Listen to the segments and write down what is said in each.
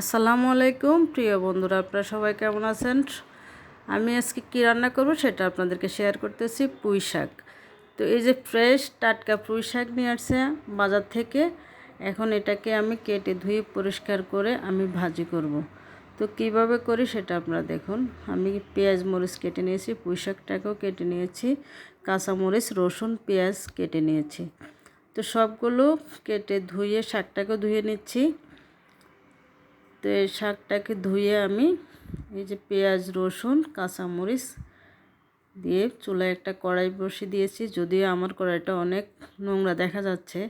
আসসালামু আলাইকুম, প্রিয় বন্ধুরা, আপনারা সবাই কেমন আছেন? আমি আজকে কী রান্না করব সেটা আপনাদেরকে শেয়ার করতেছি, পুঁই শাক। তো এই যে ফ্রেশ টাটকা পুঁই শাক নিয়ে আসছে বাজার থেকে, এখন এটাকে আমি কেটে ধুয়ে পরিষ্কার করে আমি ভাজি করব। তো কীভাবে করি সেটা আপনারা দেখুন। আমি পেঁয়াজ মরিচ কেটে নিয়েছি, পুঁই শাকটাকেও কেটে নিয়েছি কাঁচামরিচ রসুন, পেঁয়াজ কেটে নিয়েছি। তো সবগুলো কেটে ধুয়ে শাকটাকেও ধুয়ে নিচ্ছি। তো এই শাকটাকে ধুয়ে আমি এই যে পেঁয়াজ, রসুন, কাঁচামরিচ দিয়ে চুলায় একটা কড়াই বসিয়ে দিয়েছি। যদিও আমার কড়াইটা অনেক নোংরা দেখা যাচ্ছে।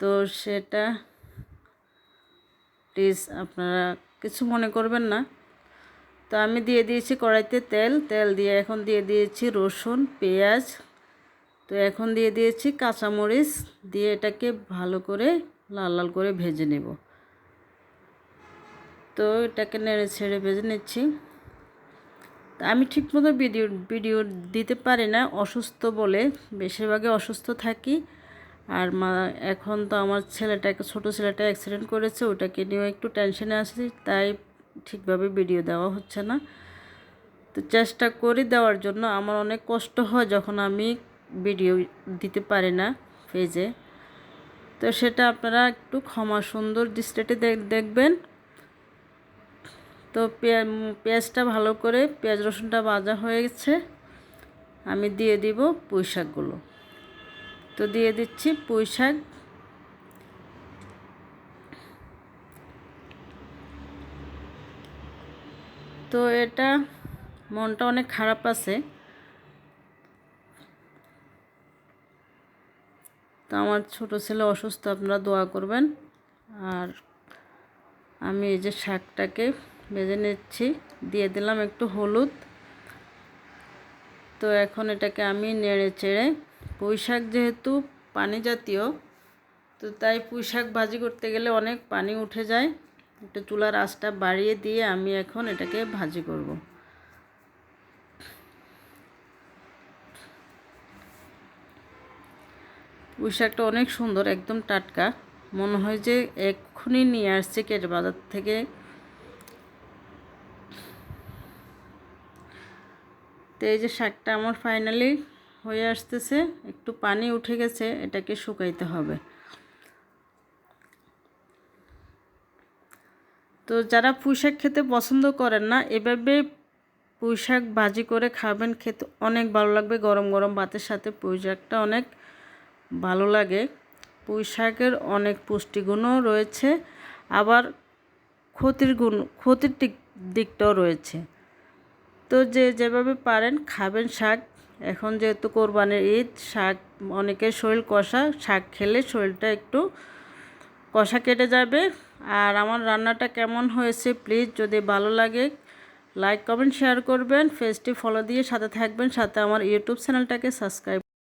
তো সেটা প্লিজ আপনারা কিছু মনে করবেন না। তো আমি দিয়ে দিয়েছি কড়াইতে তেল। তেল দিয়ে এখন দিয়ে দিয়েছি রসুন, পেঁয়াজ। তো এখন দিয়ে দিয়েছি কাঁচামরিচ। দিয়ে এটাকে ভালো করে লাল লাল করে ভেজে নেব। তো এটাকে নেড়ে ছেড়ে ভেজে নিচ্ছি। আমি ঠিকমতো ভিডিও ভিডিও দিতে পারি না, অসুস্থ বলে। বেশিরভাগই অসুস্থ থাকি। আর মা, এখন তো আমার ছেলেটা ছোটো ছেলেটা অ্যাক্সিডেন্ট করেছে, ওটাকে নিয়েও একটু টেনশনে আসছি তাই ঠিকভাবে ভিডিও দেওয়া হচ্ছে না। তো চেষ্টা করি দেওয়ার জন্য। আমার অনেক কষ্ট হয় যখন আমি ভিডিও দিতে পারি না পেজে তো সেটা আপনারা একটু ক্ষমা সুন্দর দৃষ্টিতে দেখবেন। তো পেঁয়াজটা ভালো করে, পেঁয়াজ রসুনটা ভাজা হয়ে গেছে। আমি দিয়ে দিব পুঁই শাকগুলো। তো দিয়ে দিচ্ছি পুঁই শাক। তো এটা মনটা অনেক খারাপ আছে। তো আমার ছোট ছেলে অসুস্থ, আপনারা দোয়া করবেন। আর আমি এই যে শাকটাকে ভেজে নিচ্ছি। দিয়ে দিলাম একটু হলুদ। তো এখন এটাকে আমি নেড়ে চেড়ে পুঁই শাক যেহেতু পানি জাতীয়, তো তাই পুঁই শাক ভাজি করতে গেলে অনেক পানি উঠে যায়। একটু চুলার আঁচটা বাড়িয়ে দিয়ে আমি এখন এটাকে ভাজি করব। পুঁই শাকটা অনেক সুন্দর, একদম টাটকা। মনে হয় যে এক্ষুনি নিয়ে আসছে কেটে বাজার থেকে। তো এই যে শাকটা আমার ফাইনালি হয়ে আসতেছে, একটু পানি উঠে গেছে, এটাকে শুকাইতে হবে। তো যারা পুঁই শাক খেতে পছন্দ করেন না, এভাবে পুঁই শাক ভাজি করে খাবেন, খেতে অনেক ভালো লাগবে। গরম গরম ভাতের সাথে পুঁই শাকটা অনেক ভালো লাগে। পুঁই শাকের অনেক পুষ্টিগুণও রয়েছে। আবার ক্ষতির গুণ, ক্ষতির দিকটাও রয়েছে। তো যে যেভাবে পারেন খাবেন শাক। এখন যেহেতু কোরবানির ঈদ, শাক অনেকের শরীর কষা, শাক খেলে শরীরটা একটু কষা কেটে যাবে। আর আমার রান্নাটা কেমন হয়েছে প্লিজ যদি ভালো লাগে লাইক কমেন্ট শেয়ার করবেন। ফেসটি ফলো দিয়ে সাথে থাকবেন, সাথে আমার ইউটিউব চ্যানেলটাকে সাবস্ক্রাইব